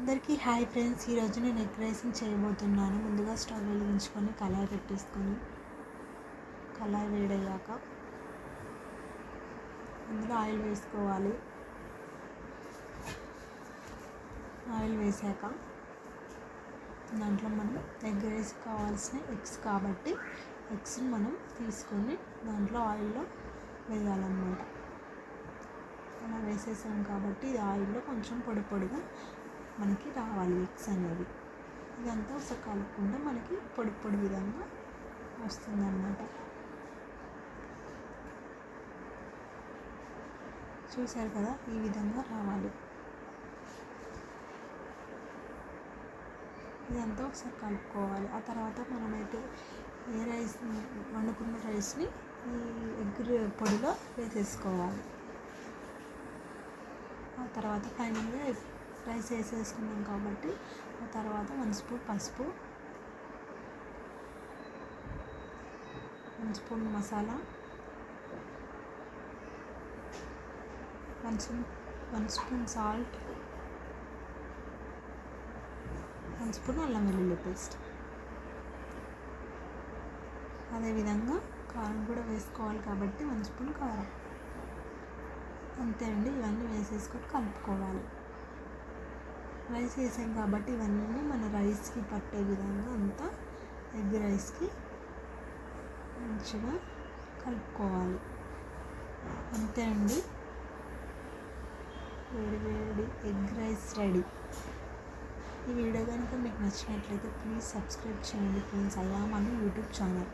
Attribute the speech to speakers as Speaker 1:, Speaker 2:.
Speaker 1: అందరికీ hi friends. ఈరోజు నేను ఎగ్ రైసింగ్ చేయబోతున్నాను. ముందుగా స్టవ్ వెలిగించుకొని కళాయి పెట్టేసుకొని కళాయి వేడయ్యాక అందులో ఆయిల్ వేసుకోవాలి. ఆయిల్ వేసాక దాంట్లో మనం ఎగ్ రైస్ కావాల్సిన ఎగ్స్ కాబట్టి ఎగ్స్ని మనం తీసుకొని దాంట్లో ఆయిల్లో వేయాలన్నమాట. అలా వేసేసాం కాబట్టి ఇది ఆయిల్లో కొంచెం పొడి పొడిగా మనకి రావాలి ఎగ్స్ అనేవి ఇదంతా ఒకసారి కలుపుకుంటే మనకి పొడి పొడి విధంగా వస్తుందన్నమాట. చూశారు కదా ఈ విధంగా రావాలి. ఇదంతా ఒకసారి కలుపుకోవాలి. ఆ తర్వాత మనమైతే ఏ రైస్ వండుకున్న రైస్ని ఈ ఎగ్ పొడిలో వేసేసుకోవాలి. ఆ తర్వాత ఫైనల్గా రైస్ వేసేస్తున్నాం కాబట్టి ఆ తర్వాత వన్ స్పూన్ పసుపు one spoon masala one spoon one spoon salt one spoon అల్లం వెల్లుల్లి పేస్ట్. అదేవిధంగా కారం కూడా వేసుకోవాలి కాబట్టి వన్ స్పూన్ కారం. అంతే అండి ఇవన్నీ వేసేసుకొని కలుపుకోవాలి. రైస్ వేసాం కాబట్టి ఇవన్నీ మన రైస్కి పట్టే విధంగా అంతా ఎగ్ రైస్కి మంచిగా కలుపుకోవాలి. అంతే అండి. వేడి వేడి ఎగ్ రైస్ రెడీ ఈ వీడియో కనుక మీకు నచ్చినట్లయితే ప్లీజ్ సబ్స్క్రైబ్ చేయండి ఫ్రెండ్స్ అయ్యామని యూట్యూబ్ ఛానల్